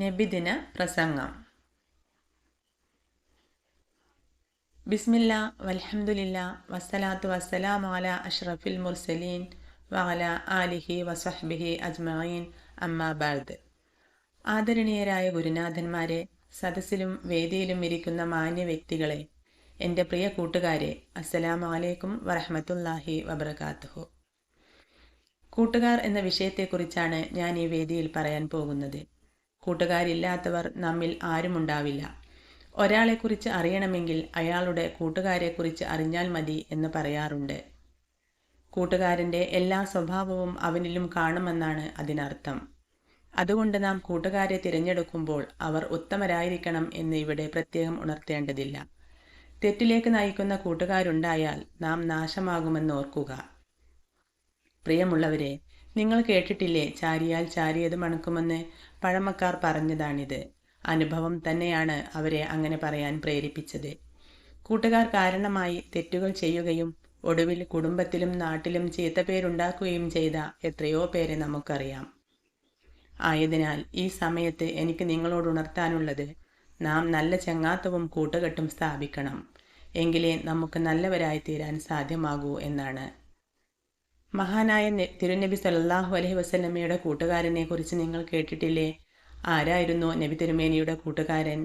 നബിദിന പ്രസംഗം. ബിസ്മില്ല വലഹമുല്ല വസ്സലാത്തു വസ്സലാം അല അഷ്റഫിൽ മുർസലീൻ വാല ആലിഹി വസഹ്ബിഹി അജ്മീൻ അമ്മാ ബഅദ്. ആദരണീയരായ ഗുരുനാഥന്മാരെ സദസ്സിലും വേദിയിലും ഇരിക്കുന്ന മാന്യ വ്യക്തികളെ എന്റെ പ്രിയ കൂട്ടുകാരെ അസ്സലാമു അലൈക്കും വറഹമത്തല്ലാഹി വബറകാതുഹു. കൂട്ടുകാർ എന്ന വിഷയത്തെക്കുറിച്ചാണ് ഞാൻ ഈ വേദിയിൽ പറയാൻ പോകുന്നത്. കൂട്ടുകാരില്ലാത്തവർ നമ്മിൽ ആരുമുണ്ടാവില്ല. ഒരാളെക്കുറിച്ച് അറിയണമെങ്കിൽ അയാളുടെ കൂട്ടുകാരെക്കുറിച്ച് അറിഞ്ഞാൽ മതി എന്ന് പറയാറുണ്ട്. കൂട്ടുകാരന്റെ എല്ലാ സ്വഭാവവും അവനിലും കാണുമെന്നാണ് അതിനർത്ഥം. അതുകൊണ്ട് നാം കൂട്ടുകാരെ തിരഞ്ഞെടുക്കുമ്പോൾ അവർ ഉത്തമരായിരിക്കണം എന്ന് ഇവിടെ പ്രത്യേകം ഉണർത്തേണ്ടതില്ല. തെറ്റിലേക്ക് നയിക്കുന്ന കൂട്ടുകാരുണ്ടായാൽ നാം നാശമാകുമെന്ന് ഓർക്കുക. പ്രിയമുള്ളവരെ നിങ്ങൾ കേട്ടിട്ടില്ലേ? ചാരിയാൽ ചാരിയത് മണക്കുമെന്ന് പഴമക്കാർ പറഞ്ഞതാണിത്. അനുഭവം തന്നെയാണ് അവരെ അങ്ങനെ പറയാൻ പ്രേരിപ്പിച്ചത്. കൂട്ടുകാർ കാരണമായി തെറ്റുകൾ ചെയ്യുകയും ഒടുവിൽ കുടുംബത്തിലും നാട്ടിലും ചീത്തപ്പേരുണ്ടാക്കുകയും ചെയ്ത എത്രയോ പേരെ നമുക്കറിയാം. ആയതിനാൽ ഈ സമയത്ത് എനിക്ക് നിങ്ങളോട് ഉണർത്താനുള്ളത് നാം നല്ല ചങ്ങാത്തവും കൂട്ടുകെട്ടും സ്ഥാപിക്കണം. എങ്കിലേ നമുക്ക് നല്ലവരായി തീരാൻ സാധ്യമാകൂ എന്നാണ്. മഹാനായ തിരുനബി സല്ലാഹു അലഹി വസ്ലമ്മയുടെ കൂട്ടുകാരനെ കുറിച്ച് നിങ്ങൾ കേട്ടിട്ടില്ലേ? ആരായിരുന്നു നബി തിരുമേനിയുടെ കൂട്ടുകാരൻ?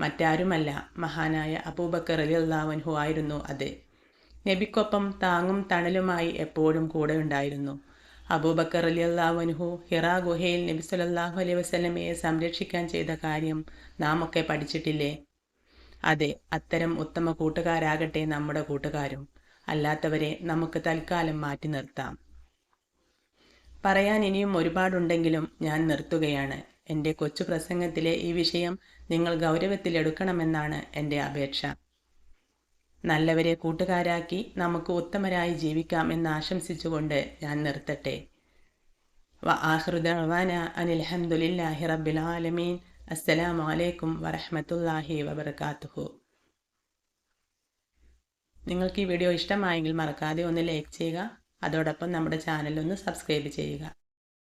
മറ്റാരുമല്ല മഹാനായ അബൂബക്കർ അലി അള്ളാഹുൻഹു ആയിരുന്നു അത്. നബിക്കൊപ്പം താങ്ങും തണലുമായി എപ്പോഴും കൂടെ ഉണ്ടായിരുന്നു. അബൂബക്കർ അലി അള്ളാഹുൻഹു ഹിറാ ഗുഹയിൽ നബി സല്ലാഹു അലൈഹി വസ്ലമയെ സംരക്ഷിക്കാൻ ചെയ്ത കാര്യം നാം ഒക്കെ പഠിച്ചിട്ടില്ലേ? അതെ അത്തരം ഉത്തമ കൂട്ടുകാരാകട്ടെ നമ്മുടെ കൂട്ടുകാരും. അല്ലാത്തവരെ നമുക്ക് തൽക്കാലം മാറ്റി നിർത്താം. പറയാൻ ഇനിയും ഒരുപാടുണ്ടെങ്കിലും ഞാൻ നിർത്തുകയാണ്. എന്റെ കൊച്ചു പ്രസംഗത്തിലെ ഈ വിഷയം നിങ്ങൾ ഗൗരവത്തിലെടുക്കണമെന്നാണ് എന്റെ അപേക്ഷ. നല്ലവരെ കൂട്ടുകാരാക്കി നമുക്ക് ഉത്തമരായി ജീവിക്കാം എന്ന് ആശംസിച്ചുകൊണ്ട് ഞാൻ നിർത്തട്ടെ. വ അനിൽഹമുല്ലാഹി റബ്ബിൽ ആലമീൻ. അസ്സലാമു അലൈക്കും വറഹമത്തല്ലാഹി വബർക്കാത്തുഹു നിങ്ങൾക്ക് ഈ വീഡിയോ ഇഷ്ടമായെങ്കിൽ മറക്കാതെ ഒന്ന് ലൈക്ക് ചെയ്യുക. അതോടൊപ്പം നമ്മുടെ ചാനൽ ഒന്ന് സബ്സ്ക്രൈബ് ചെയ്യുക.